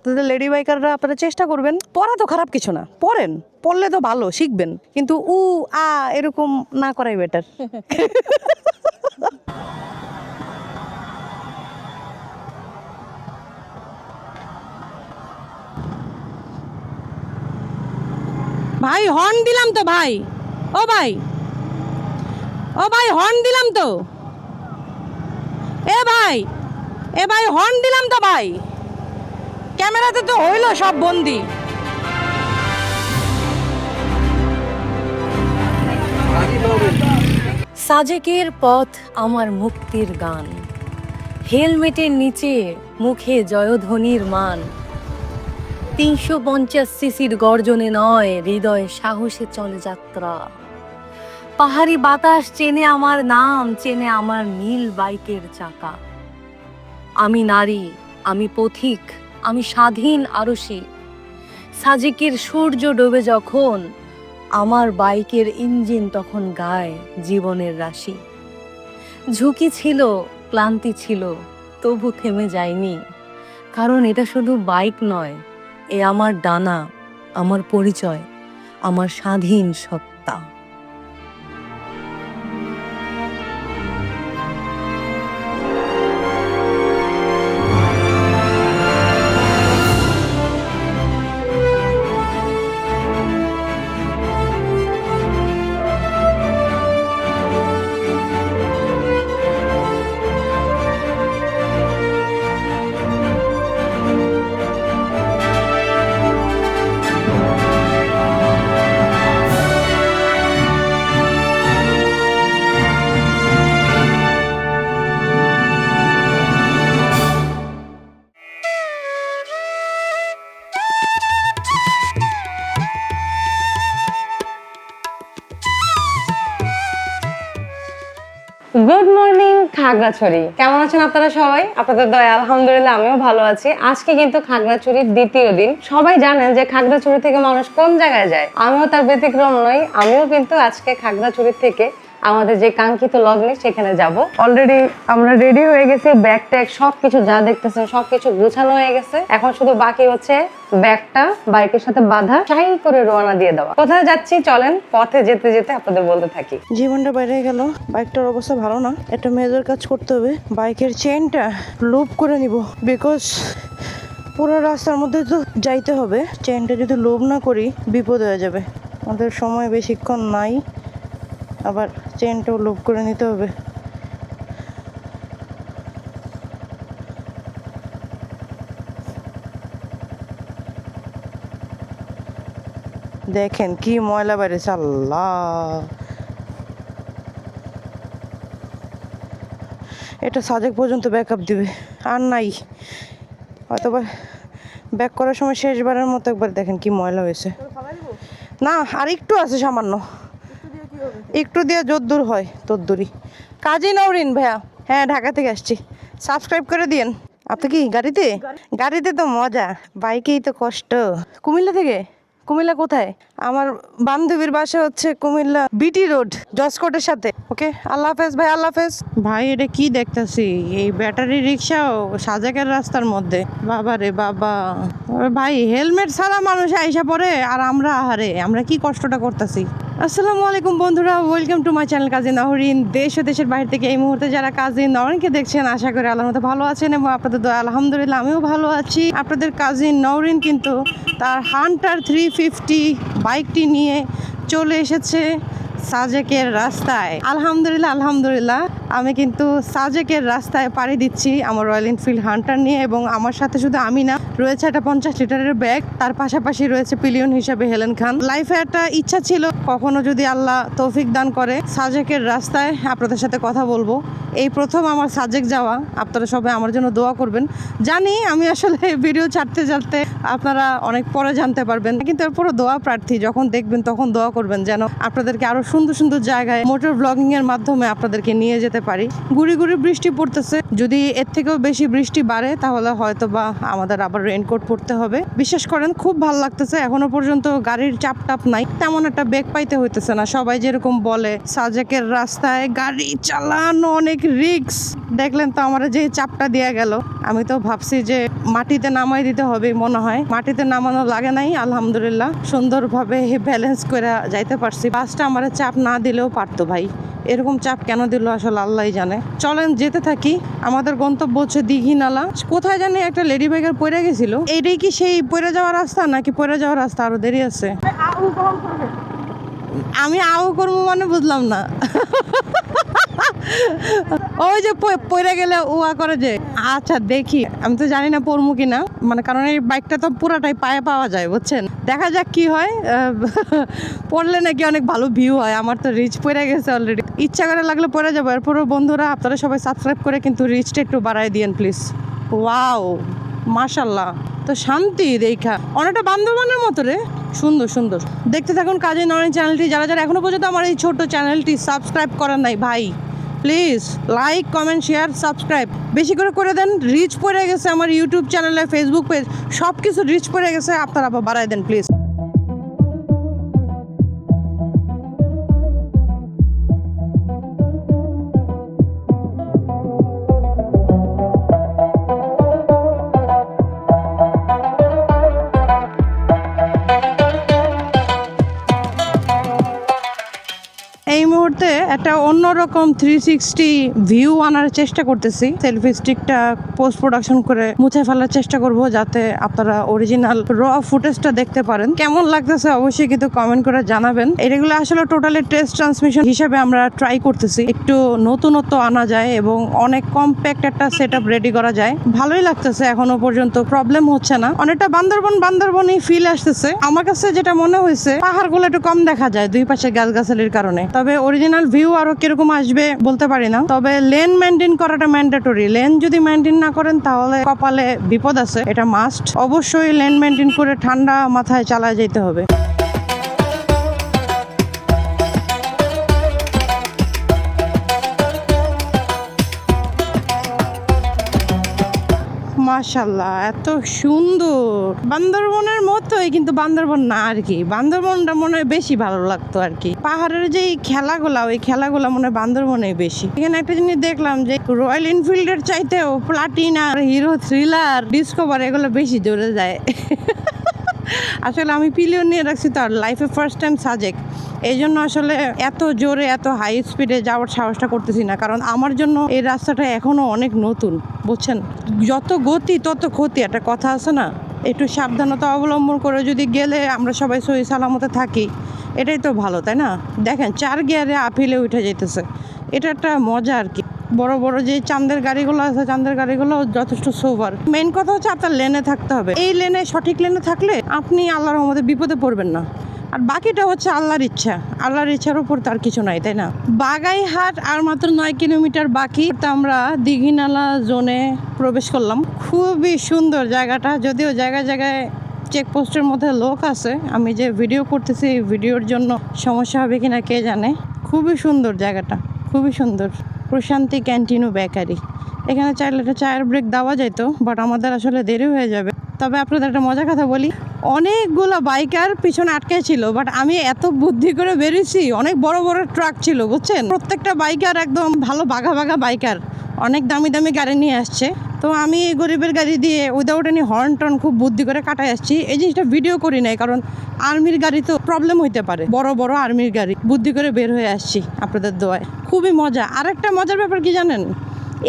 আপনাদের লেডি বাইকাররা আপনারা চেষ্টা করবেন, পড়া তো খারাপ কিছু না। পড়েন, পড়লে তো ভালো, শিখবেন। কিন্তু উ, আ এরকম না করাই বেটার ভাই হর্ন দিলাম তো ভাই। ও ভাই। ও ভাই হর্ন দিলাম তো। এ ভাই এ ভাই হর্ন দিলাম তো ভাই। ক্যামেরাতে তো হইল সব বন্দি। সাজেকের পথ আমার মুক্তির গান। হেলমেটের নিচে মুখে জয়ধ্বনির মান। তিনশো পঞ্চাশ সিসির গর্জনে নয়, হৃদয়ে সাহসে চলে যাত্রা। পাহাড়ি বাতাস চেনে আমার নাম, চেনে আমার নীল বাইকের চাকা। আমি নারী, আমি পথিক আমি স্বাধীন আরশি সাজেকের সূর্য ডোবে যখন, আমার বাইকের ইঞ্জিন তখন গায় জীবনের রাশি। ঝুঁকি ছিল, ক্লান্তি ছিল, তবু থেমে যায়নি। কারণ এটা শুধু বাইক নয়, এ আমার ডানা, আমার পরিচয়, আমার স্বাধীন সত্তা খাগড়াছড়ি। কেমন আছেন আপনারা সবাই? আপনাদের দয়া, আলহামদুলিল্লাহ আমিও ভালো আছি। আজকে কিন্তু খাগড়াছড়ির দ্বিতীয় দিন। সবাই জানেন যে খাগড়াছড়ি থেকে মানুষ কোন জায়গায় যায়? আমিও তার ব্যতিক্রম নই, আমিও কিন্তু আজকে খাগড়াছড়ি থেকে আমাদের যে কাঙ্ক্ষিত লগ্নে সেখানে যাব। অলরেডি আমরা রেডি হয়ে গেছি ব্যাগ ট্যাগ সবকিছু যা দেখতেছেন সবকিছু গোছানো হয়ে গেছে। এখন শুধু বাকি হচ্ছে ব্যাগটা বাইকের সাথে বাঁধা চাই করে রওনা দিয়ে দেওয়া। কোথায় যাচ্ছি চলেন পথে যেতে যেতে আপনাদের বলতে থাকি। জীবনটা বাইরে গেল বাইকটার অবস্থা ভালো না। একটা মেজর কাজ করতে হবে বাইকের চেনটা লুপ করে নিব বিকজ পুরো রাস্তার মধ্যে তো যাইতে হবে। চেনটা যদি লোভ না করি বিপদ হয়ে যাবে। আমাদের সময় বেশিক্ষণ নাই। আবার চেনটাও লুপ করে নিতে হবে। দেখেন কি ময়লা বেড়েছে, আল্লাহ। এটা সাজেক পর্যন্ত ব্যাকআপ দিবে। আর নাই। অথবা ব্যাক করার সময় শেষবারের মতো একবার দেখেন কি ময়লা হয়েছে। না আর একটু আছে সামান্য। একটু দিয়ে দূর হয় দূরই কাজী নওরিন ভাইয়া হ্যাঁ ঢাকা থেকে আসছি। সাবস্ক্রাইব করে দিয়েন। আপনি কি গাড়িতে? গাড়িতে তো মজা, বাইকেই তো কষ্ট। কুমিল্লা থেকে? কুমিল্লা কোথায়? আমার বান্ধবীর বাসা হচ্ছে কুমিল্লা বিটি রোড জসকোটের সাথে। ওকে, আল্লাহ হাফেজ ভাই, আল্লাহ হাফেজ। ভাই, এটা কি দেখতেছি? এই ব্যাটারি রিক্সাও সাজাকের রাস্তার মধ্যে। বাবা রে বাবা। ভাই, হেলমেট ছাড়া মানুষ আইসা পড়ে, আর আমরা, আহারে, আমরা কি কষ্টটা করতেছি? আসসালামু আলাইকুম বন্ধুরা welcome to my channel Kazi Nahrin দেশ ও দেশের বাইরে থেকে এই মুহূর্তে যারা কাজী নরিনকে দেখছেন, আশা করি আল্লাহ মতো ভালো আছেন এবং আপনাদের আলহামদুলিল্লাহ আমিও ভালো আছি। আপনাদের কাজী নরিন কিন্তু তার হান্টার থ্রি ফিফটি বাইকটি নিয়ে চলে এসেছে। সাজেকের রাস্তায়। আলহামদুলিল্লাহ আলহামদুলিল্লাহ। আমি কিন্তু সাজেকের রাস্তায় পাড়ি দিচ্ছি আমার রয়্যাল এনফিল্ড হান্টার নিয়ে এবং আমার সাথে শুধু আমি না, রয়েছে একটা পঞ্চাশ লিটারের ব্যাগ। তার পাশাপাশি রয়েছে পিলিয়ন হিসাবে হেলেন খান লাইফে একটা ইচ্ছা ছিল, কখনো যদি আল্লাহ তৌফিক দান করে, সাজেকের রাস্তায় আপনাদের সাথে কথা বলব। এই প্রথম আমার সাজেক যাওয়া, আপনারা সবাই আমার জন্য দোয়া করবেন। জানি আমি আসলে ভিডিও ছাড়তে ছাড়তে আপনারা অনেক পরে জানতে পারবেন, কিন্তু এরপরও দোয়া প্রার্থী, যখন দেখবেন তখন দোয়া করবেন যেন আপনাদেরকে আরও সুন্দর সুন্দর জায়গায় মোটর ব্লগিং এর মাধ্যমে আপনাদেরকে নিয়ে যেতে পারি। গুড়ি গুড়ি বৃষ্টি পড়তেছে। যদি এর থেকেও বেশি বৃষ্টি বাড়ে, তাহলে হয়তো বা আমাদের আবার রেনকোট পরতে হবে। বিশ্বাস করেন, খুব ভালো লাগতেছে। এখনও পর্যন্ত গাড়ির চাপ টাপ নাই। তেমন একটা বেগ পাইতে হইতেছে না। সবাই যেরকম বলে, সাজেকের রাস্তায় গাড়ি চালানো অনেক রিক্স দেখলেন তো আমার যে চাপটা দেয়া গেল। আমি তো ভাবছি যে মাটিতে নামাই দিতে হবে মনে হয়। মাটিতে নামানো লাগে নাই আলহামদুলিল্লাহ। সুন্দরভাবে ব্যালেন্স করে যাইতে পারছি। বাসটা আমার চাপ না দিলেও পারতো ভাই। এরকম চাপ কেন দিল আসলে আল্লাহই জানে। চলেন যেতে থাকি। আমাদের গন্তব্য হচ্ছে দিঘি নালা। কোথায় জানি একটা লেডি ব্যাগের পড়ে গেছিল। এইটাই কি সেই পড়ে যাওয়ার রাস্তা নাকি পড়ে যাওয়ার রাস্তা? আরও দেরি আছে। আমি আউ করব মানে বুঝলাম না। ওই যে পড়ে গেলে উয়া করে যে আচ্ছা দেখি। আমি তো জানি না পড়ব কিনা। মানে কারণ এই বাইকটা তো পুরাটাই পায়ে পাওয়া যায়, বুঝছেন? দেখা যাক কি হয়। পড়লে নাকি অনেক ভালো ভিউ হয়। আমার তো রিচ পড়ে গেছে অলরেডি ইচ্ছা করে লাগলে পড়ে যাব। এরপরও বন্ধুরা, আপনারা সবাই সাবস্ক্রাইব করে কিন্তু রিচটা একটু বাড়াই দিয়েন প্লিজ ওয়াও মাশাল্লাহ। তো শান্তি দেখা। অনেকটা বান্দরবানের মতো রে। সুন্দর সুন্দর। দেখতে থাকুন কাজী নরেন চ্যানেলটি। যারা যারা এখনও পর্যন্ত আমার এই ছোট্ট চ্যানেলটি সাবস্ক্রাইব করার নাই, ভাই। Please like, comment, share, subscribe. বেশি করে করে দেন রিচ পড়ে গেছে আমার ইউটিউব চ্যানেলে ফেসবুক পেজ সব কিছু রিচ পড়ে গেছে, আপনারা বাড়াই দেন প্লিজ একটা অন্যরকম থ্রি সিক্সটি ভিউ আনার চেষ্টা করতেছি। সেলফি স্টিকটা পোস্ট প্রোডাকশন করে মুছে ফেলার চেষ্টা করব যাতে আপনারা অরিজিনাল র ফুটেজটা দেখতে পারেন। কেমন লাগতেছে অবশ্যই কিন্তু কমেন্ট করে জানাবেন। এগুলো আসলে টোটালি টেস্ট ট্রান্সমিশন হিসেবে আমরা ট্রাই করতেছি। একটু নতুনত্ব আনা যায় এবং অনেক কম্প্যাক্ট একটা সেট রেডি করা যায়। ভালোই লাগতেছে এখনও পর্যন্ত প্রবলেম হচ্ছে না। অনেকটা বান্দরবন, বান্দরবনই ফিল আসতেছে। আমার কাছে যেটা মনে হয়েছে, পাহাড়গুলো একটু কম দেখা যায় দুই পাশে গাছগাছালির কারণে। তবে অরিজিনাল ভিউ আরও কীরকম আসবে বলতে পারি না। তবে লেন মেনটেন করাটা ম্যান্ডেটরি লেন যদি মেনটেন না করেন, তাহলে কপালে বিপদ আছে। এটা মাস্ট অবশ্যই লেন মেনটেন করে ঠান্ডা মাথায় চালায় যেতে হবে। মাশাল্লাহ এত সুন্দর। বান্দরবনের মতোই, কিন্তু বান্দরবন না আর কি। বান্দরবনটা মনে হয় বেশি ভালো লাগতো আর কি। পাহাড়ের যে খেলাগুলা, ওই খেলাগুলা মনে হয় বান্দরবনে বেশি। এখানে একটা জিনিস দেখলাম যে রয়্যাল এনফিল্ডের চাইতেও প্লাটিনা হিরো থ্রিলার ডিসকভার এগুলো বেশি জোরে যায়। আসলে আমি পিলিয়ন নিয়ে রাখছি তো আর লাইফে ফার্স্ট টাইম সাজেক এই জন্য আসলে এত জোরে, এত হাই স্পিডে যাওয়ার সাহসটা করতেছি না। কারণ আমার জন্য এই রাস্তাটা এখনও অনেক নতুন, বুঝছেন? যত গতি, তত ক্ষতি। একটা কথা আছে না? একটু সাবধানতা অবলম্বন করে যদি গেলে আমরা সবাই সহি সালামতে থাকি, এটাই তো ভালো, তাই না? দেখেন, চার গিয়ারে আপিলে উঠে যেতেছে এটা একটা মজা আর কি। বড় বড় যে চাঁদের গাড়িগুলো আছে, চাঁদের গাড়িগুলো যথেষ্ট সোভার মেন কথা হচ্ছে আপনার লেনে থাকতে হবে। এই লেনে সঠিক লেনে থাকলে আপনি আল্লাহর রহমতে বিপদে পড়বেন না। আর বাকিটা হচ্ছে আল্লাহর ইচ্ছা। আল্লাহর ইচ্ছার উপর তার কিছু নাই, তাই না? বাগাইহাট আর মাত্র নয় কিলোমিটার বাকি। তো আমরা দিঘিনালা জোনে প্রবেশ করলাম। খুবই সুন্দর জায়গাটা। যদিও জায়গায় জায়গায় চেকপোস্টের মধ্যে লোক আছে। আমি যে ভিডিও করতেছি ভিডিওর জন্য সমস্যা হবে কিনা কে জানে? খুবই সুন্দর জায়গাটা। খুবই সুন্দর। প্রশান্তি ক্যান্টিন ও বেকারি। এখানে চাইলে একটা চায়ের ব্রেক দেওয়া যেত বাট আমাদের আসলে দেরি হয়ে যাবে। তবে আপনাদের একটা মজার কথা বলি, অনেকগুলো বাইকার পিছনে আটকে ছিল বাট আমি এত বুদ্ধি করে বেরিয়েছি, অনেক বড় বড় ট্রাক ছিল, বুঝছেন? প্রত্যেকটা বাইকার একদম ভালো বাঘা বাঘা বাইকার অনেক দামি দামি গাড়ি নিয়ে আসছে। তো আমি এই গরিবের গাড়ি দিয়ে উইদাউট এনি হর্ন টর্ন খুব বুদ্ধি করে কাটাই আসছি। এই জিনিসটা ভিডিও করি নাই, কারণ আর্মির গাড়ি তো প্রবলেম হইতে পারে। বড় বড় আর্মির গাড়ি। বুদ্ধি করে বের হয়ে আসছি আপনাদের দোয়ায়। খুবই মজা। আরেকটা মজার ব্যাপার কি জানেন?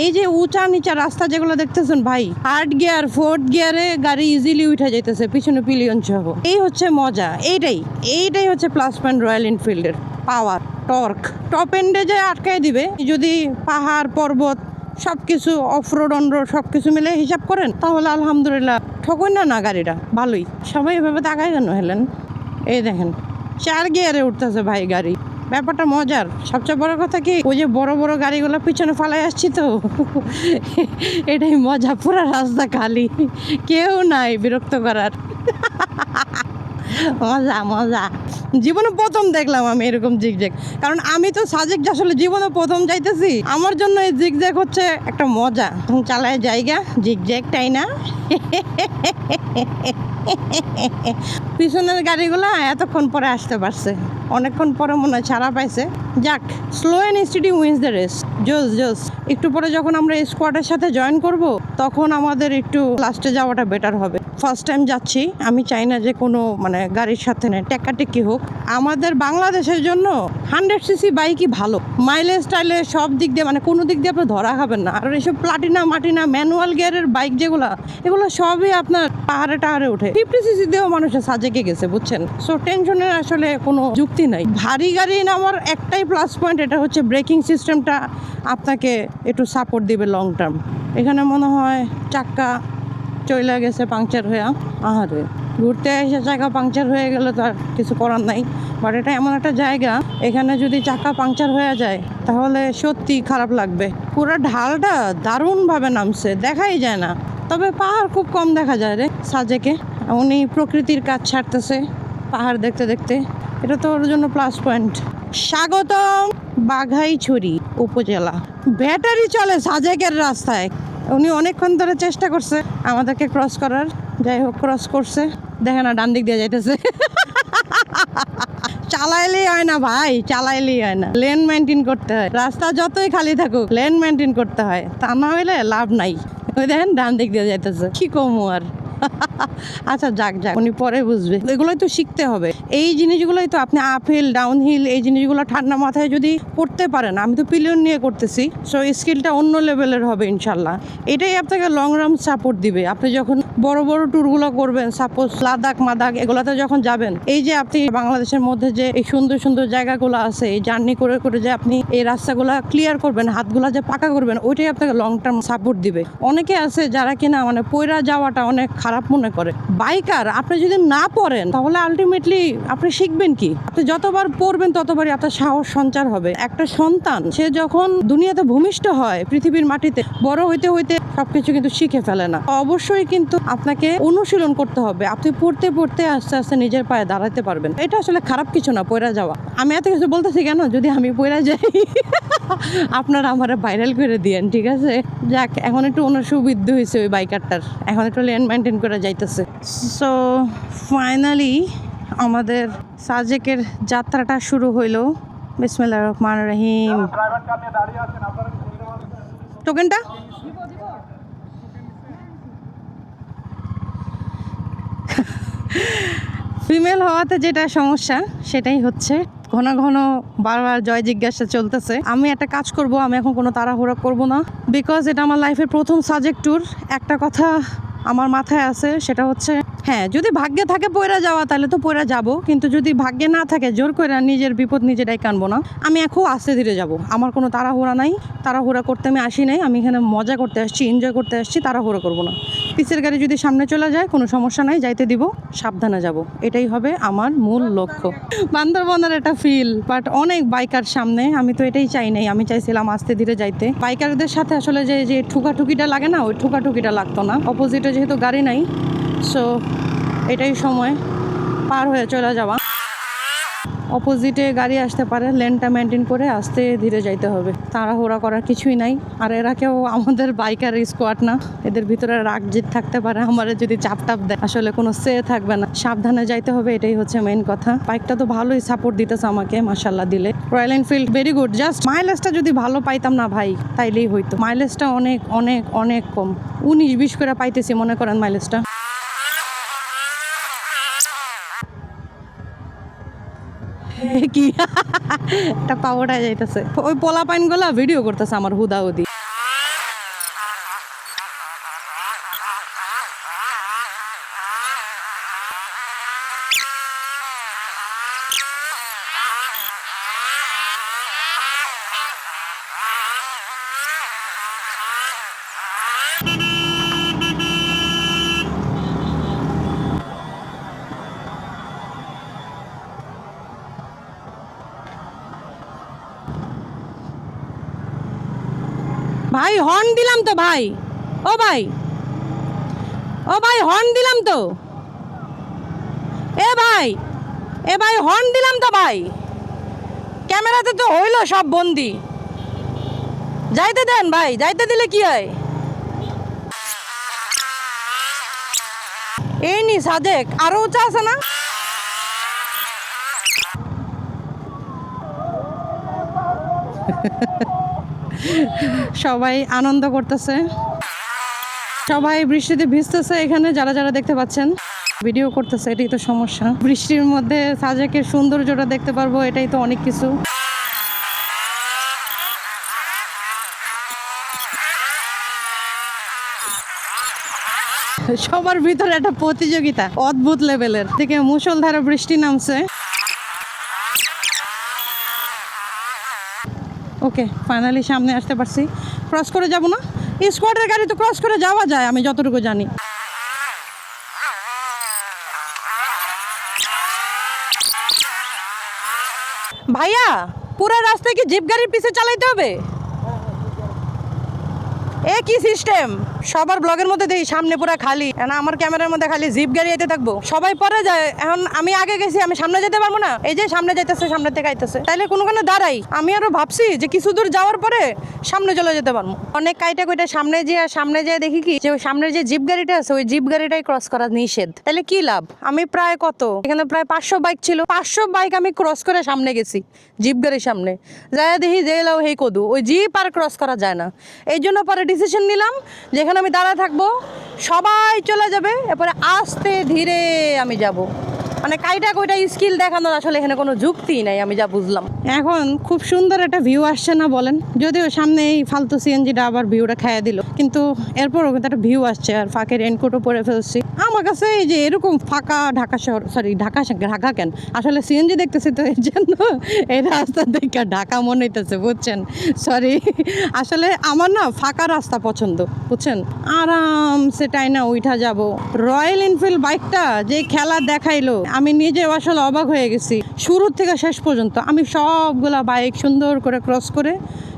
এই যে উঁচা নিচা রাস্তা যেগুলো দেখতেছেন ভাই থার্ড গিয়ার ফোর্থ গিয়ারে গাড়ি ইজিলি উঠে যেতেছে পিছনে পিলিয়ন সহ। এই হচ্ছে মজা। এইটাই। এইটাই হচ্ছে প্লাস পয়েন্ট রয়্যাল এনফিল্ডের পাওয়ার টর্ক টপ এন্ডে যে আটকায় দিবে, যদি পাহাড়, পর্বত সব কিছু অফ রোড অন রোড সব কিছু মিলে হিসাব করেন, তাহলে আলহামদুলিল্লাহ ঠকই না না গাড়িটা, ভালোই। সবাই এভাবে তাকায় কেন হেলেন? এই দেখেন, চার গিয়ারে উঠতেছে ভাই গাড়ি। ব্যাপারটা মজার। সবচেয়ে বড় কথা কি, ওই যে বড় বড় গাড়িগুলো পিছনে ফালাই আসছি তো, এটাই মজা, পুরো রাস্তা খালি। কেউ নাই বিরক্ত করার। মজা মজা। জীবনে প্রথম দেখলাম আমি এরকম জিগজ্যাগ কারণ আমি তো সাজেক আসলে জীবনে প্রথম যাইতেছি। আমার জন্য এই জিগজ্যাগ হচ্ছে একটা মজা। চালায় জায়গা জিগজ্যাগটাই না? পিছনের গাড়িগুলো এতক্ষণ পরে আসতে পারছে। অনেকক্ষণ পরে মনে হয় ছাড়া পাইছে। যাক slow and steady wins the race জোস জোস। একটু পরে যখন আমরা স্কোয়াডের সাথে জয়েন করব, তখন আমাদের একটু লাস্টে যাওয়াটা বেটার হবে। ফার্স্ট টাইম যাচ্ছি। আমি চাই না যে কোনো মানে গাড়ির সাথে নেই টেকাটেকি হোক। আমাদের বাংলাদেশের জন্য হান্ড্রেড সিসি বাইকই ভালো। মাইলেজ টাইলেজ সব দিক দিয়ে মানে কোনো দিক দিয়ে আপনি ধরা খাবেন না। আর এইসব প্লাটিনা মাটিনা ম্যানুয়াল গিয়ারের বাইক যেগুলো, এগুলো সবই আপনার পাহাড়ে টাহারে ওঠে। ফিফটি সিসি দিয়েও মানুষের সাজেকে গেছে, বুঝছেন? সো টেনশনের আসলে কোনো যুক্তি নাই। ভারী গাড়ি নামার একটাই প্লাস পয়েন্ট এটা হচ্ছে ব্রেকিং সিস্টেমটা আপনাকে একটু সাপোর্ট দিবে লং টার্ম এখানে মনে হয় চাক্কা চলে গেছে পাংচার হয়ে আহারে, ঘুরতে এসে চাকা পাংচার হয়ে গেলে তো আর কিছু করার নাই। বাট এটা এমন একটা জায়গা, এখানে যদি চাকা পাংচার হয়ে যায়, তাহলে সত্যি খারাপ লাগবে। পুরো ঢালটা দারুণভাবে নামছে, দেখাই যায় না। তবে পাহাড় খুব কম দেখা যায় রে সাজেকে। উনি প্রকৃতির কাজ ছাড়তেছে পাহাড় দেখতে দেখতে। এটা তো ওর জন্য প্লাস পয়েন্ট স্বাগতম বাঘাইছড়ি উপজেলা। ব্যাটারি চলে সাজেকের রাস্তায়। উনি অনেকক্ষণ ধরে চেষ্টা করছে আমাদেরকে ক্রস করার। যাই হোক ক্রস করছে। দেখে না ডান দিক দিয়ে যাইতেছে। চালাইলেই হয় না ভাই, চালাইলেই হয় না। লেন মেনটেন করতে হয়। রাস্তা যতই খালি থাকুক লেন মেনটেন করতে হয়। তা না হইলে লাভ নাই। ওই দেখেন ডান দিক দিয়ে যাইতেছে। কি কমু আর? আচ্ছা যাক যাক। উনি পরে বুঝবে। এগুলোই তো শিখতে হবে। এই জিনিসগুলোই তো আপনি আপহিল ডাউন হিল এই জিনিসগুলো ঠান্ডা মাথায় যদি পড়তে পারেন, আমি তো পিলিয়ন নিয়ে করতেছি। সো স্কিলটা অন্য লেভেলের হবে, ইনশাল্লাহ। এটাই আপনাকে লং রাম সাপোর্ট দিবে। আপনি যখন বড় বড় ট্যুরগুলো করবেন সাপোজ লাদাখ, মাদাখ, এগুলোতে যখন যাবেন, এই যে আপনি বাংলাদেশের মধ্যে যে এই সুন্দর সুন্দর জায়গাগুলো আছে, এই জার্নি করে করে যে আপনি এই রাস্তাগুলো ক্লিয়ার করবেন, হাতগুলো যে পাকা করবেন, ওইটাই আপনাকে লং টার্ম সাপোর্ট দিবে। অনেকে আছে যারা কিনা মানে পয়রা যাওয়াটা অনেক খারাপ মনে করে। বাইকার, আপনি যদি না পড়েন, তাহলে আলটিমেটলি আপনি শিখবেন কি? আপনি যতবার পড়বেন, ততবারই আপনার সাহস সঞ্চার হবে। একটা সন্তান, সে যখন দুনিয়াতে ভূমিষ্ঠ হয়, পৃথিবীর মাটিতে, বড় হইতে হইতে সবকিছু কিন্তু শিখে ফেলে না। অবশ্যই কিন্তু আপনাকে অনুশীলন করতে হবে। আপনি পড়তে পড়তে আস্তে আস্তে নিজের পায়ে দাঁড়াতে পারবেন। এটা আসলে খারাপ কিছু না পয়রা যাওয়া। আমি এত কিছু বলতেছি কেন? যদি আমি পয়রা যাই আপনারা আমার ভাইরাল করে দিয়েন ঠিক আছে? যাক এখন একটু অনুসুবিধ হয়েছে ওই বাইকারটার এখন একটু লেন মেনটেন করে যাইতেছে। সো ফাইনালি আমাদের সাজেকের যাত্রাটা শুরু হইল। বিসমিল্লাহ রহমান রহিম। টোকেনটা ফিমেল হওয়াতে যেটা সমস্যা, সেটাই হচ্ছে ঘন ঘন বারবার জয় জিজ্ঞাসা চলতেছে। আমি একটা কাজ করব, আমি এখন কোনো তাড়াহুড়া করব না। বিকজ এটা আমার লাইফের প্রথম সাবজেক্ট ট্যুর একটা কথা আমার মাথায় আছে, সেটা হচ্ছে হ্যাঁ যদি ভাগ্যে থাকে পয়রা যাওয়া, তাহলে তো পয়রা যাব। কিন্তু যদি ভাগ্যে না থাকে, জোর করে নিজের বিপদ নিজেরাই কানবো না। আমি এখন আস্তে ধীরে যাব। আমার কোনো তাড়াহুড়া নাই। তাড়াহুড়া করতে আমি আসি নাই। আমি এখানে মজা করতে আসছি এনজয় করতে আসছি, তাড়াহুড়া করব না। পিসের গাড়ি যদি সামনে চলে যায়, কোনো সমস্যা নাই, যাইতে দিব। সাবধানে যাব। এটাই হবে আমার মূল লক্ষ্য। বান্দরবনের একটা ফিল বাট অনেক বাইকার সামনে। আমি তো এটাই চাই নাই। আমি চাইছিলাম আস্তে ধীরে যাইতে। বাইকারদের সাথে আসলে যে যে ঠুকাঠুকিটা লাগে না, ওই ঠুকাঠুকিটা লাগতো না। অপোজিটে যেহেতু গাড়ি নাই সো এটাই সময়। পার হয়ে চলে যাওয়া। অপোজিটে গাড়ি আসতে পারে লেনটা মেনটেন করে আস্তে ধীরে যাইতে হবে। তাড়াহুড়া করার কিছুই নাই। আর এরা কেউ আমাদের বাইকার স্কোয়াড না। এদের ভিতরে রাগ জিত থাকতে পারে, আমার যদি চাপ টাপ দেয়। আসলে কোনো সে থাকবে না। সাবধানে যাইতে হবে, এটাই হচ্ছে মেইন কথা। বাইকটা তো ভালোই সাপোর্ট দিতেছে আমাকে মাসাল্লাহ দিলে। Royal Enfield very good just মাইলেজটা যদি ভালো পাইতাম না ভাই, তাইলেই হইতো। মাইলেজটা অনেক অনেক অনেক কম। উনিশ বিশ করে পাইতেছি, মনে করেন মাইলেজটা কি? একটা পাওয়াটা যাইতেছে। ওই পোলা পাইনগুলা ভিডিও করতেছে আমার হুদা। হর্ন দিলাম তো ভাই। ও ভাই। ও ভাই হর্ন দিলাম তো। এ ভাই এ ভাই হর্ন দিলাম তো ভাই। ক্যামেরাতে তো হইল সব বন্দি। যাইতে দেন ভাই, যাইতে দিলে কি হয়? এই নি সাজেক, আরও উঁচা আছে না? সবাই আনন্দ করতেছে। সবাই বৃষ্টিতে ভিজতেছে এখানে, যারা যারা দেখতে পাচ্ছেন। ভিডিও করতেছে, এটাই তো সমস্যা। বৃষ্টির মধ্যে সাজেকের সৌন্দর্যটা দেখতে পারব, এটাই তো অনেক কিছু। সবার ভিতরে একটা প্রতিযোগিতা, অদ্ভুত লেভেলের থেকে মুষলধারে বৃষ্টি নামছে। ওকে ফাইনালি সামনে আসতে পারছি। ক্রস করে যাব না? স্কোয়াডের গাড়ি তো ক্রস করে যাওয়া যায়, আমি যতটুকু জানি। ভাইয়া, পুরো রাস্তায় কি জিপ গাড়ির পিছে চালাইতে হবে? এ কি সিস্টেম সবার ব্লগের মধ্যে দেখি সামনে পুরো খালি। এখন আমার ক্যামেরার মধ্যে খালি জিপ গাড়ি যেতে থাকব। সবাই পরে যায়, এখন আমি আগে গেছি, আমি সামনে যেতে পারব না। এই যে সামনে যাইতেছে, সামনে থেকে আইতেছে। তাইলে কোনো কোনো দাঁড়াই। আমি আরও ভাবছি যে কিছু দূর যাওয়ার পরে সামনে চলে যেতে পারব। অনেক কাইটা কইটা সামনে যেয়ে সামনে যেয়ে দেখি কি, যে ওই যে জিপ গাড়িটা আছে, ওই জিপ গাড়িটাই ক্রস করা নিষেধ। তাহলে কি লাভ? আমি প্রায় কত? এখানে প্রায় পাঁচশো বাইক ছিল। পাঁচশো বাইক আমি ক্রস করে সামনে গেছি, জিপ গাড়ির সামনে। যায় দেখি, যে লাও হেই কদু। ওই জিপ আর ক্রস করা যায় না। এই জন্য পরে ডিসিশন নিলাম যেখানে আমি দাঁড়া থাকব, সবাই চলে যাবে, এরপরে আস্তে ধীরে আমি যাব। মানে কাইটা কইটা স্কিল দেখানোর আসলে এখানে কোনো যুক্তি নাই, আমি যা বুঝলাম। এখন খুব সুন্দর একটা ভিউ আসছে না বলেন? যদিও সামনে এই ফালতু সিএনজিটা আবার ভিউটা খাইয়ে দিল, কিন্তু এরপরও কিন্তু একটা ভিউ আসছে আর ফাঁকের এনকোটও পরে ফেলছি। আমার কাছে এই যে এরকম ফাঁকা ঢাকা শহর সরি ঢাকা ঢাকা কেন? আসলে সিএনজি দেখতেছি তো, এর জন্য এই রাস্তা দেখে ঢাকা মনে হইতেছে, বুঝছেন? সরি আসলে আমার না ফাঁকা রাস্তা পছন্দ, বুঝছেন? আরাম আরামসে টাইনা উঠা যাব। রয়্যাল এনফিল্ড বাইকটা যে খেলা দেখাইলো, আমি নিজে আসলে অবাক হয়ে গেছি। শুরু থেকে শেষ পর্যন্ত আমি সবগুলা বাইক সুন্দর করে ক্রস করে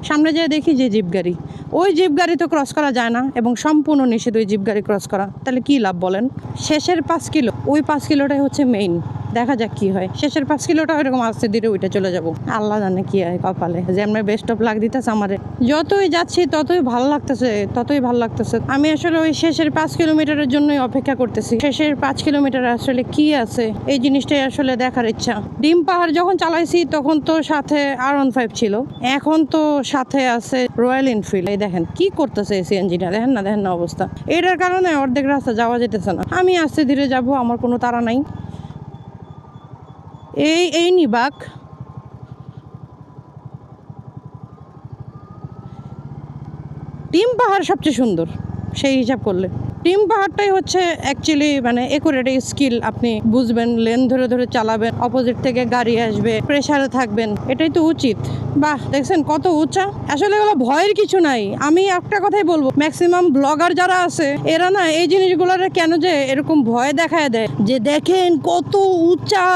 সামনে যেয়ে দেখি যে জিপ গাড়ি। ওই জিপ গাড়ি তো ক্রস করা যায় না এবং সম্পূর্ণ নিষেধ ওই জিপ গাড়ি ক্রস করা। তাহলে কি লাভ বলেন? শেষের পাঁচ কিলো, ওই পাঁচ কিলোটাই হচ্ছে মেইন দেখা যাক কি হয়। শেষের পাঁচ কিলোটা ওইরকম আস্তে ধীরে ওইটা চলে যাব। আল্লাহ জানে কি হয় কপালে। যে আমরা বেস্ট অফ লাগ দিতেছে আমারে। যতই যাচ্ছি, ততই ভালো লাগতেছে, ততই ভালো লাগতেছে। আমি আসলে ওই শেষের পাঁচ কিলোমিটারের জন্যই অপেক্ষা করতেছি। শেষের পাঁচ কিলোমিটার আসলে কি আছে? এই জিনিসটাই আসলে দেখার ইচ্ছা। ডিম পাহাড় যখন চালাইছি, তখন তো সাথে আর ওয়ান ফাইভ ছিল। এখন তো সাথে আছে রয়্যাল এনফিল্ড এই দেখেন, কি করতেছে এই সিএনজিটা দেখেন না দেখেন না অবস্থা। এটার কারণে অর্ধেক রাস্তা যাওয়া যেতেছে না। আমি আস্তে ধীরে যাব, আমার কোনো তাড়া নাই। এই এই নি ডিম টিম পাহাড় সবচেয়ে সুন্দর সেই হিসাব করলে। টিম পাহাড়টাই হচ্ছে অ্যাকচুয়ালি মানে একুরেট স্কিল আপনি বুঝবেন লেন ধরে ধরে চালাবেন অপোজিট থেকে গাড়ি আসবে প্রেশারে থাকবেন, এটাই তো উচিত। বাহ, দেখছেন কত উঁচা? আসলে এগুলো ভয়ের কিছু নাই। আমি একটা কথাই বলব ম্যাক্সিমাম ব্লগার যারা আছে, এরা না এই জিনিসগুলোর কেন যে এরকম ভয় দেখায় দেয়? যে দেখেন কত উঁচা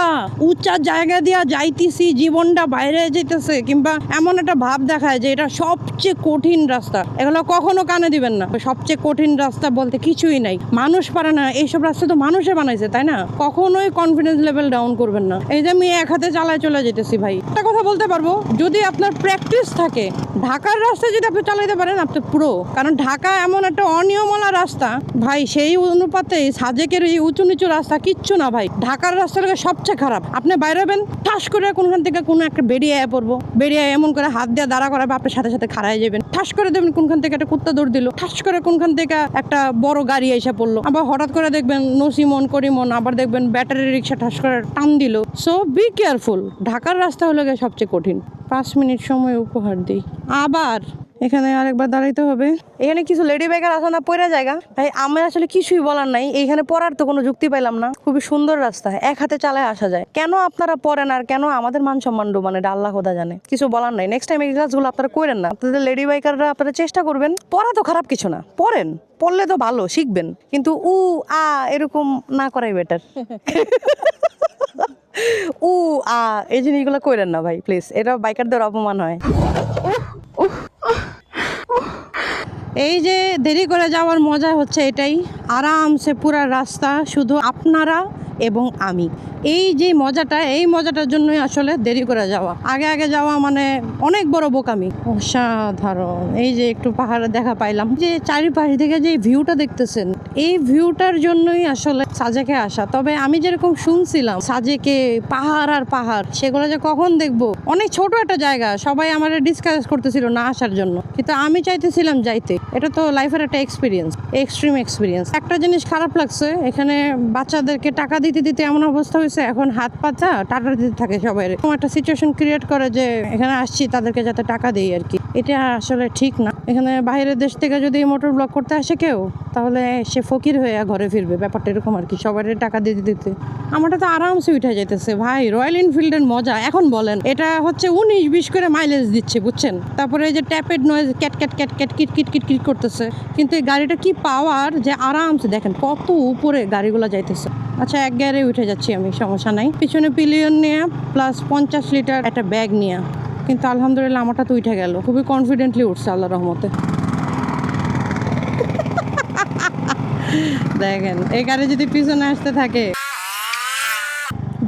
উঁচা জায়গা দিয়া যাইতেছি, জীবনটা বাইরে যেতেছে কিংবা এমন একটা ভাব দেখায় যে এটা সবচেয়ে কঠিন রাস্তা। এগুলো কখনো কানে দিবেন না। সবচেয়ে কঠিন রাস্তা বলতে কিছুই নাই। মানুষ পারে না, এইসব রাস্তা তো মানুষে বানাইছে, তাই না? কখনোই কনফিডেন্স লেভেল ডাউন করবেন না। এই যে আমি এক হাতে চালায় চলে যেতেছি ভাই। একটা কথা বলতে পারব, যদি আপনার প্র্যাকটিস থাকে, ঢাকার রাস্তায় যদি আপনি চালাইতে পারেন, আপনি পুরো কারণ ঢাকা এমন একটা অনিয়মলা রাস্তা। ভাই, সেই অনুপাতে সাজেকের এই উঁচু নিচু রাস্তা কিচ্ছু না ভাই। ঢাকার রাস্তাটাকে সবচেয়ে খারাপ। আপনি বাইরে হবেন, ঠাস করে কোনখান থেকে কোনো একটা বেরিয়ে পড়ব। বেরিয়ে এমন করে হাত দিয়ে দাঁড়া করাবে আপনার সাথে সাথে খাড়াই যাবেন। ঠাস করে দেবেন কোনখান থেকে একটা কুত্তা দৌড় দিল। ঠাস করে কোনখান থেকে একটা বড় গাড়ি এসে পড়ল। আবার হঠাৎ করে দেখবেন নসি মন করি মন আবার দেখবেন ব্যাটারি রিক্সা ঠাস করে টান দিল। সো বি কেয়ারফুল ঢাকার রাস্তা হলো গিয়ে সবচেয়ে কঠিন। পাঁচ মিনিট সময় উপহার দিই। আবার এখানে আরেকবার দাঁড়াইতে হবে। এখানে কিছু লেডি বাইকার আছে না, পয়রা জায়গা। ভাই আমার আসলে কিছুই বলার নাই। এইখানে পড়ার তো কোনো যুক্তি পাইলাম না। খুবই সুন্দর রাস্তা, এক হাতে চালায় আসা যায়। কেন আপনারা পড়েন আর কেন আমাদের মান সম্মান মানে আল্লাহ খোদা জানে। কিছু বলার নাই। নেক্সট টাইম এই কাজগুলো আপনারা করেন না। আপনাদের লেডি বাইকাররা আপনারা চেষ্টা করবেন, পড়া তো খারাপ কিছু না। পড়েন, পড়লে তো ভালো, শিখবেন। কিন্তু উ, আ, এরকম না করাই বেটার উ, আ, এই জিনিসগুলো করেন না ভাই প্লিজ এটা বাইকারদের অপমান হয়। এই যে দেরি করে যাওয়ার মজা হচ্ছে এটাই। আরামসে পুরা রাস্তা শুধু আপনারা এবং আমি। এই যে মজাটা, এই মজাটার জন্যই আসলে দেরি করে যাওয়া। আগে আগে যাওয়া মানে অনেক বড় বোকামি। অসাধারণ। এই যে একটু পাহাড়ে দেখা পাইলাম। যে চারিপাশ থেকে যে ভিউটা দেখতেছেন এই ভিউটার জন্যই আসলে সাজেকে আসা। তবে আমি যেরকম শুনছিলাম, সাজেকে পাহাড় আর পাহাড়, সেগুলো যে কখন দেখব? অনেক ছোট একটা জায়গা, সবাই আমার ডিসকাস করতেছিল না আসার জন্য। কিন্তু আমি চাইতেছিলাম যাইতে। এটা তো লাইফের একটা এক্সপিরিয়েন্স এক্সট্রিম এক্সপিরিয়েন্স একটা জিনিস খারাপ লাগছে, এখানে বাচ্চাদেরকে টাকা দিতে দিতে এমন অবস্থা হয়েছে, এখন হাত পাতা টাটা দিতে থাকে সবাই একটা সিচুয়েশন ক্রিয়েট করে যে, এখানে আসছি তাদেরকে যাতে টাকা দেই আর কি। এটা আসলে ঠিক না। এখানে বাইরের দেশ থেকে যদি মোটর ব্লক করতে আসে কেউ, তাহলে সে ফকির হয়ে ঘরে ফিরবে, ব্যাপারটা এরকম আর কি। সবাই টাকা দিতে দিতে। আমারটা তো আরামসে উঠে যাইতেছে। ভাই রয়্যাল এনফিল্ডের মজা। এখন বলেন, এটা হচ্ছে উনিশ বিশ করে মাইলেজ দিচ্ছে, বুঝছেন? তারপরে এই যে ট্যাপেড নয়েজ ক্যাট ক্যাট ক্যাট ক্যাট, কিট কিট কিট কিট করতেছে। কিন্তু এই গাড়িটা কি পাওয়ার যে আরামসে, দেখেন কত উপরে গাড়িগুলো যাইতেছে। আচ্ছা এক গ্যারে উঠে যাচ্ছি আমি, সমস্যা নাই। পিছনে পিলিয়ন নিয়ে প্লাস পঞ্চাশ লিটার একটা ব্যাগ নিয়ে। কিন্তু আলহামদুলিল্লাহ, আমারটা তো উঠে গেল। খুবই কনফিডেন্টলি উঠছে আল্লাহ রহমতে। দেখেন এই গাড়ি যদি পিছনে আসতে থাকে।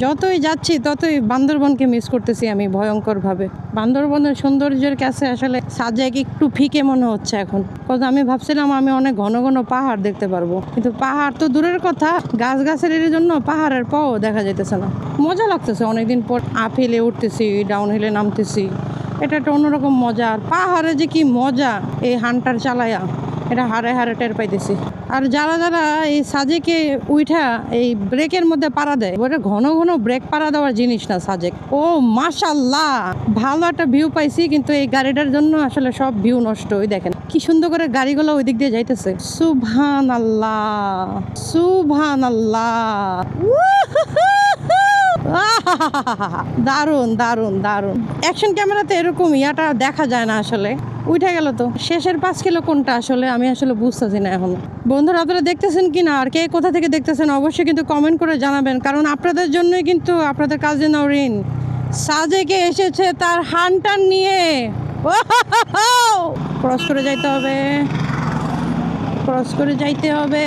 যতই যাচ্ছি, ততই বান্দরবনকে মিস করতেছি আমি ভয়ঙ্কর ভাবে বান্দরবনের সৌন্দর্যের কাছে আসলে সাজেক একটু ফিকে মনে হচ্ছে এখন। কারণ আমি ভাবছিলাম আমি অনেক ঘন ঘন পাহাড় দেখতে পারব। কিন্তু পাহাড় তো দূরের কথা গাছ গাছের এর জন্য পাহাড়ের পাও দেখা যাইতেছে না। মজা লাগতেছে, অনেকদিন পর আপ হিলে উঠতেছি ডাউন হিলে নামতেছি। এটা একটা অন্যরকম মজা। আর পাহাড়ে যে কি মজা, এই হান্টার চালায়া। এটা হারে হারে টের পাইতেছি। আর যারা যারা এই সাজেকে উইঠা এই ব্রেকের মধ্যে পাড়া দেয় ওটা ঘন ঘন ব্রেক পাড়া দেওয়ার জিনিস না সাজেক। ও মাশাল্লাহ ভালো একটা ভিউ পাইছি, কিন্তু এই গাড়িটার জন্য আসলে সব ভিউ নষ্ট, ওই দেখেন। কি সুন্দর করে গাড়িগুলো ওই দিক দিয়ে যাইতেছে। সুভান আল্লাহ সুভান আল্লাহ দারুণ দারুণ দারুণ অ্যাকশন ক্যামেরাতে এরকম ইয়াটা দেখা যায় না আসলে। উঠে গেল তো। শেষের পাঁচ কিলো কোনটা আসলে আমি আসলে বুঝতেছি না এখন। বন্ধুরা, আপনারা দেখতেছেন কি না? আর কে কোথা থেকে দেখতেছেন অবশ্যই কিন্তু কমেন্ট করে জানাবেন। কারণ আপনাদের জন্যই কিন্তু আপনাদের কাজে নরিন সাজেকে এসেছে তার হানটান নিয়ে। ক্রস করে যাইতে হবে। ক্রস করে যাইতে হবে।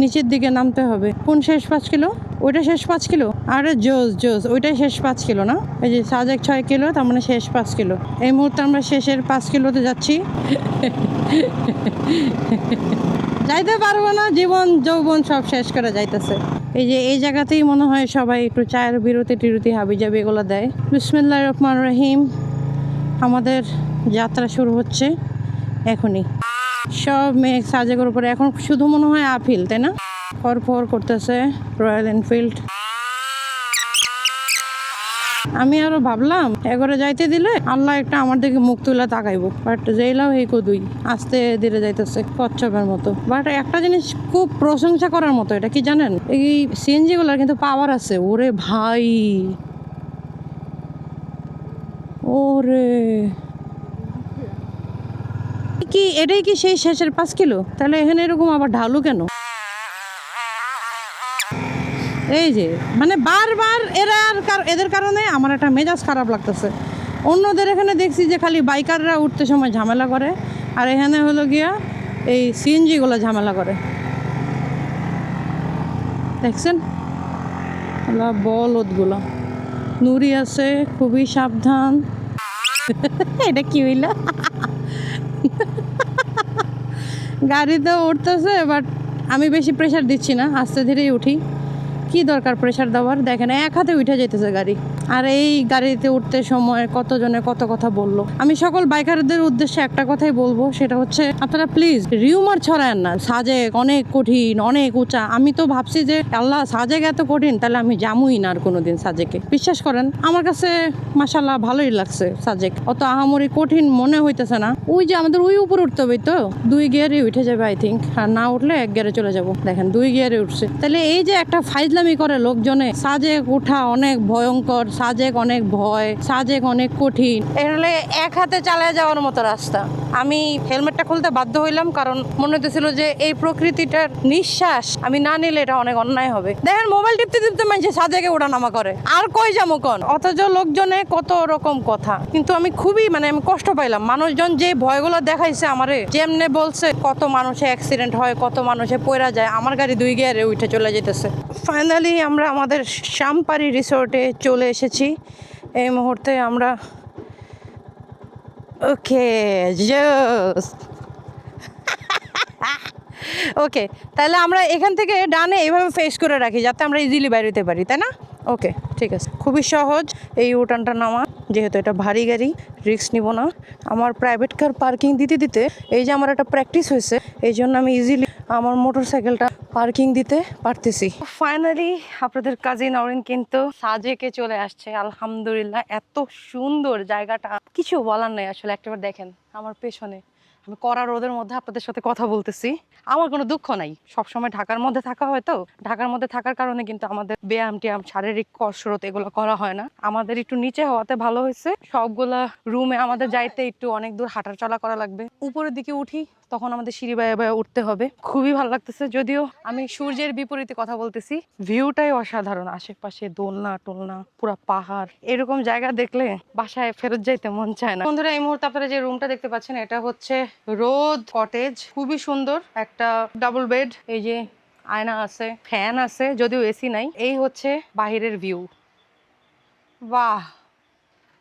নিচের দিকে নামতে হবে। কোন শেষ পাঁচ কিলো? ওইটা শেষ পাঁচ কিলো? আরে জোস জোস, ওইটাই শেষ পাঁচ কিলো না? এই যে সাজেক ছয় কিলো, তার মানে শেষ পাঁচ কিলো। এই মুহূর্তে আমরা শেষের পাঁচ কিলোতে যাচ্ছি। যাইতে পারব না, জীবন, যৌবন সব শেষ করে যাইতেছে। এই যে এই জায়গাতেই মনে হয় সবাই একটু চায়ের বিরতি টিরতি হাবি জাবি এগুলো দেয়। বিসমিল্লাহ রহমান রহিম। আমাদের যাত্রা শুরু হচ্ছে এখনই। সব মেঘ সাজে সাজেকের উপরে। এখন শুধু মনে হয় আপিল, তাই না? ফর ফর করতেছে রয়্যাল এনফিল্ড আমি আরও ভাবলাম, এগরে যাইতে দিলে আল্লাহ একটা আমার দিকে মুখ তুলে তাকাইবো। বাট যেইলাও এই কদুই, আস্তে ধীরে যাইতেছে কচ্ছপের মতো। বাট একটা জিনিস খুব প্রশংসা করার মতো, এটা কি জানেন? এই সিএনজি গুলার কিন্তু পাওয়ার আছে। ওরে ভাই। ওরে। কি এটাই কি সেই শেষের পাঁচ কিলো? তাহলে এখানে এরকম আবার ঢালু কেন? এই যে মানে বারবার এরা এদের কারণে আমার একটা মেজাজ খারাপ লাগতেছে। অন্যদের এখানে দেখছি যে খালি বাইকাররা উঠতে সময় ঝামেলা করে, আর এখানে হলো গিয়া এই সিএনজিগুলো ঝামেলা করে। দেখছেন? বলদগুলো। নুরি আছে, খুবই সাবধান। এটা কি হইল? গাড়িতে উঠতেছে বাট আমি বেশি প্রেশার দিচ্ছি না। আস্তে ধীরেই উঠি। কি দরকার প্রেশার দেওয়ার? দেখেন, এক হাতে উঠে যেতেছে গাড়ি। আর এই গাড়িতে উঠতে সময় কতজনে কত কথা বলল। আমি সকল বাইকারদের উদ্দেশ্যে একটা কথাই বলব, সেটা হচ্ছে আপনারা প্লিজ রিউমার ছড়ায়েন না, সাজেক অনেক কঠিন, অনেক উঁচা। আমি তো ভাবছি যে, আল্লাহ সাজেক এত কঠিন, তাহলে আমি জামুই না আর কোনোদিন সাজেকে। বিশ্বাস করেন, আমার কাছে মাসাল্লাহ ভালোই লাগছে সাজেক। অত আহামরি কঠিন মনে হইতেছে না। ওই যে আমাদের ওই উপরে উঠতে হবে তো? দুই গিয়ারে উঠে যাবে আই থিঙ্ক আর না উঠলে এক গিয়ারে চলে যাব। দেখেন, দুই গিয়ারে উঠছে। তাহলে এই যে একটা ফাইজলামি করে লোকজনে, সাজেক উঠা অনেক ভয়ঙ্কর সাজেক অনেক ভয়, সাজেক অনেক কঠিন। এখানে এক হাতে চালায় যাওয়ার মতো রাস্তা। আমি হেলমেটটা খুলতে বাধ্য হইলাম কারণ মনে হতেছিল যে এই প্রকৃতিটার নিঃশ্বাস, আমি না নিলে এটা অনেক অন্যায় হবে। দেখেন মোবাইল টিপতে টিপতে মানুষে সাজেকে ওঠানামা করে। আর কই যাব কোন? অথচ লোকজনে কত রকম কথা। কিন্তু আমি খুবই মানে আমি কষ্ট পাইলাম। মানুষজন যে ভয়গুলো দেখাইছে আমারে, যেমনে বলছে, কত মানুষে অ্যাক্সিডেন্ট হয়, কত মানুষে পড়া যায়, আমার গাড়ি দুই গিয়ারে উঠে চলে যেতেছে ফাইনালি আমরা আমাদের শ্যামপাড়ি রিসোর্টে চলে এসেছি। এই মুহূর্তে আমরা ওকে ওকে, তাহলে আমরা এখান থেকে ডানে এইভাবে ফেস করে রাখি, যাতে আমরা ইজিলি বেরোতে পারি, তাই না? ওকে, ঠিক আছে। খুবই সহজ এই উঠানটা নামা, যেহেতু এটা ভারী গাড়ি রিস্ক নিব না। আমার প্রাইভেট কার পার্কিং দিতে দিতে এই যে আমার একটা প্র্যাকটিস হয়েছে, এই জন্য আমি ইজিলি আমার মোটর সাইকেলটা পার্কিং দিতে পারতেছি। ফাইনালি আপনাদের কাজিন অরিন কিন্তু সাজেকে চলে আসছে, আলহামদুলিল্লাহ। এত সুন্দর জায়গাটা। কিছু বলার নেই আসলে, একটাবার দেখেন আমার পেছনে। আমি কড়া রোদের মধ্যে আপনাদের সাথে কথা বলতেছি। আমার কোনো দুঃখ নাই। সবসময় ঢাকার মধ্যে থাকা হয় তো। ঢাকার মধ্যে থাকার কারণে কিন্তু আমাদের ব্যায়াম টিয়াম শারীরিক কসরত এগুলো করা হয় না। আমাদের একটু নিচে হওয়াতে ভালো হয়েছে। সবগুলা রুমে আমাদের যাইতে একটু অনেক দূর হাঁটার চলা করা লাগবে। উপরের দিকে উঠি তখন আমাদের সিঁড়ি বায়ে বায়ে উঠতে হবে। খুবই ভালো লাগতেছে, যদিও আমি সূর্যের বিপরীতে কথা বলতেছি। ভিউটাই অসাধারণ, আশেপাশে দোলনা, টোলনা, পুরা পাহাড়। এরকম জায়গা দেখলে বাসায় ফেরত যাইতে মন চায় না। বন্ধুরা, এই মুহূর্তে আপনারা যে রুমটা দেখতে পাচ্ছেন, এটা হচ্ছে রোদ কটেজ খুবই সুন্দর, একটা ডাবল বেড এই যে আয়না আছে ফ্যান আছে, যদিও এসি নাই। এই হচ্ছে বাহিরের ভিউ বাহ!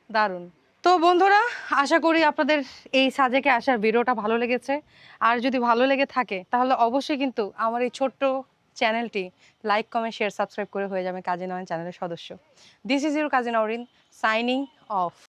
দারুণ। তো বন্ধুরা, আশা করি আপনাদের এই সাজেকে আসার ভিডিওটা ভালো লেগেছে। আর যদি ভালো লেগে থাকে, তাহলে অবশ্যই কিন্তু আমার এই ছোট্ট চ্যানেলটি লাইক, কমেন্ট, শেয়ার, সাবস্ক্রাইব করে হয়ে যাবে কাজী নয়ন চ্যানেলের সদস্য। This is your Kazi Naorin signing off